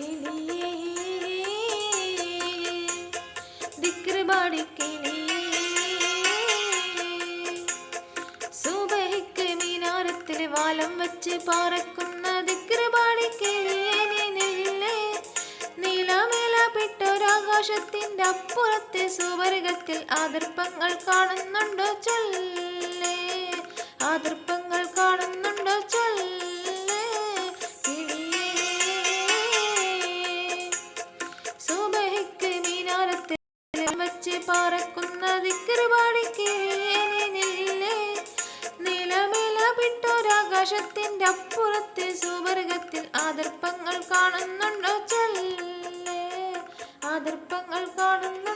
के അപ്പുറത്തെ സുവർഗത്തിൽ ആദർപ്പങ്ങൾ കാണുന്നുണ്ടോ ചൊല്ലേ. ആദർപ്പങ്ങൾ വച്ച് പറക്കുന്ന ദിക്കറുപാടിക്കില്ലേ നിലമിലപ്പെട്ടൊരാകാശത്തിന്റെ അപ്പുറത്തെ സുവർഗത്തിൽ ആദർപ്പങ്ങൾ കാണുന്നുണ്ടോ ചെല്ലേ? ആദർപ്പങ്ങൾ കാണുന്നു